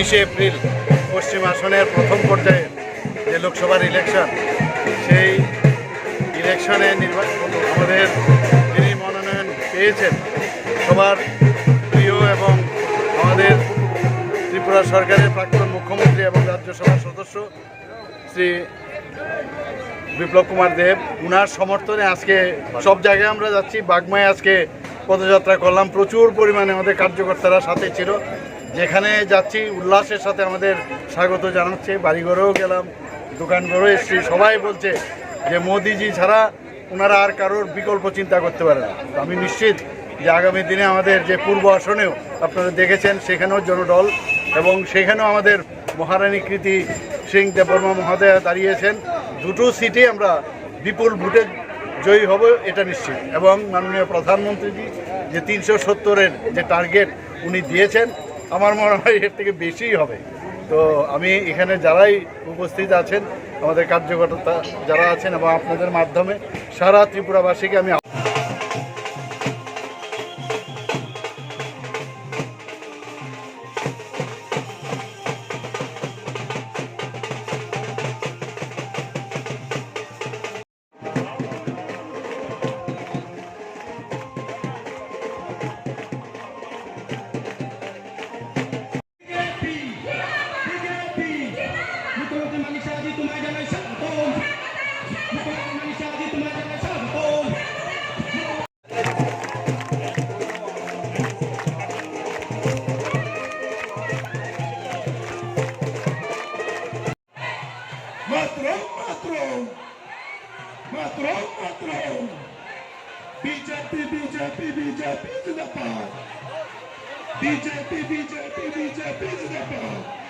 উনিশে এপ্রিল পশ্চিম আসনের প্রথম পর্যায়ে যে লোকসভার ইলেকশন সেই ইলেকশনে নির্বাচন আমাদের যিনি মনোনয়ন পেয়েছেন, সবার প্রিয় এবং আমাদের ত্রিপুরা সরকারের প্রাক্তন মুখ্যমন্ত্রী এবং রাজ্যসভার সদস্য শ্রী বিপ্লব কুমার দেব, উনার সমর্থনে আজকে সব জায়গায় আমরা যাচ্ছি। বাগমায় আজকে পদযাত্রা করলাম। প্রচুর পরিমাণে আমাদের কার্যকর্তারা সাথে ছিল। যেখানে যাচ্ছি, উল্লাসের সাথে আমাদের স্বাগত জানাচ্ছে। বাড়িঘরেও গেলাম, দোকানঘরেও এসছি। সবাই বলছে যে মোদিজি ছাড়া ওনারা আর কারোর বিকল্প চিন্তা করতে পারে না। আমি নিশ্চিত যে আগামী দিনে আমাদের যে পূর্ব আসনেও আপনারা দেখেছেন, সেখানেও জনডল এবং সেখানেও আমাদের মহারানী কৃতি সিং দেববর্মা মহোদয়া দাঁড়িয়েছেন। দুটো সিটে আমরা বিপুল ভোটে জয়ী হব, এটা নিশ্চিত। এবং মাননীয় প্রধানমন্ত্রীজি যে তিনশো সত্তরের যে টার্গেট উনি দিয়েছেন আমার মনে হয় এর থেকে বেশিই হবে। তো আমি এখানে যারাই উপস্থিত আছেন, আমাদের কার্যকর্তা যারা আছেন এবং আপনাদের মাধ্যমে সারা ত্রিপুরাবাসীকে আমি manisyaji tumaja na isang taon. Mukha ng manisyaji tumaja na isang taon. Matrong, matrong! Matrong, matrong! BJP, BJP, BJP to the power! BJP, BJP, BJP to the power!